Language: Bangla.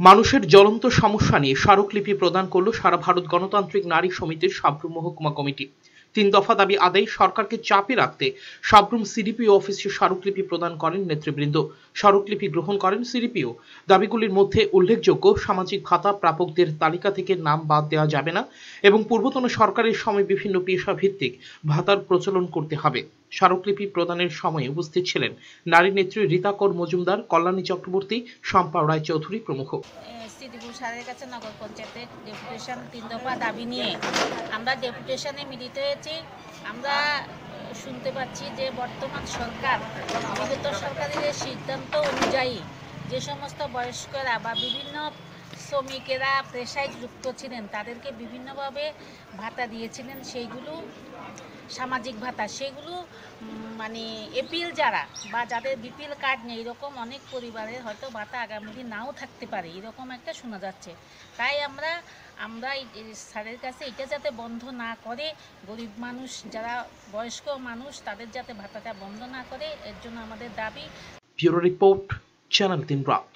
মানুষের জ্বলন্ত সমস্যা নিয়ে স্মারকলিপি প্রদান করল সারা ভারত গণতান্ত্রিক নারী সমিতির সাবরুম মহকুমা কমিটি। তিন দফা দাবি আদায় সরকারকে চাপে রাখতে সাবরুম সিডিপিও অফিসে স্মারকলিপি প্রদান করেন নেতৃবৃন্দ। স্মারকলিপি গ্রহণ করেন সিডিপিও। দাবিগুলির মধ্যে উল্লেখযোগ্য সামাজিক ভাতা প্রাপকদের তালিকা থেকে নাম বাদ দেওয়া যাবে না এবং পূর্বতন সরকারের সময় বিভিন্ন পেশা ভিত্তিক ভাতার প্রচলন করতে হবে। স্মারকলিপি প্রদানের সময় উপস্থিত ছিলেন নারী নেত্রী রীতাকর মজুমদার, কল্যাণী চক্রবর্তী, শম্পা রায় চৌধুরী প্রমুখ। সিদ্দিকুর স্যারের কাছে নগর পঞ্চায়েতের ডেপুটেশন তিন দফা দাবি নিয়ে আমরা ডেপুটেশনে মিলিত হয়েছি। আমরা শুনতে পাচ্ছি যে বর্তমান সরকার, বিগত সরকারের সিদ্ধান্ত অনুযায়ী যে সমস্ত বয়স্করা বা বিভিন্ন শ্রমিকেরা পেশায় যুক্ত ছিলেন, তাদেরকে বিভিন্নভাবে ভাতা দিয়েছিলেন। সেইগুলো সামাজিক ভাতা সেগুলো মানে এপিএল যারা বা যাদের বিপিএল কার্ড নেই, এরকম অনেক পরিবারের হয়তো ভাতা আগামী দিন নাও থাকতে পারে, এরকম একটা শোনা যাচ্ছে। তাই আমরা আমরা স্যারের কাছে এটা যাতে বন্ধ না করে, গরিব মানুষ যারা বয়স্ক মানুষ, তাদের যাতে ভাতাটা বন্ধ না করে, এর জন্য আমাদের দাবি। রিপোর্ট, চ্যানেল তিন রাত।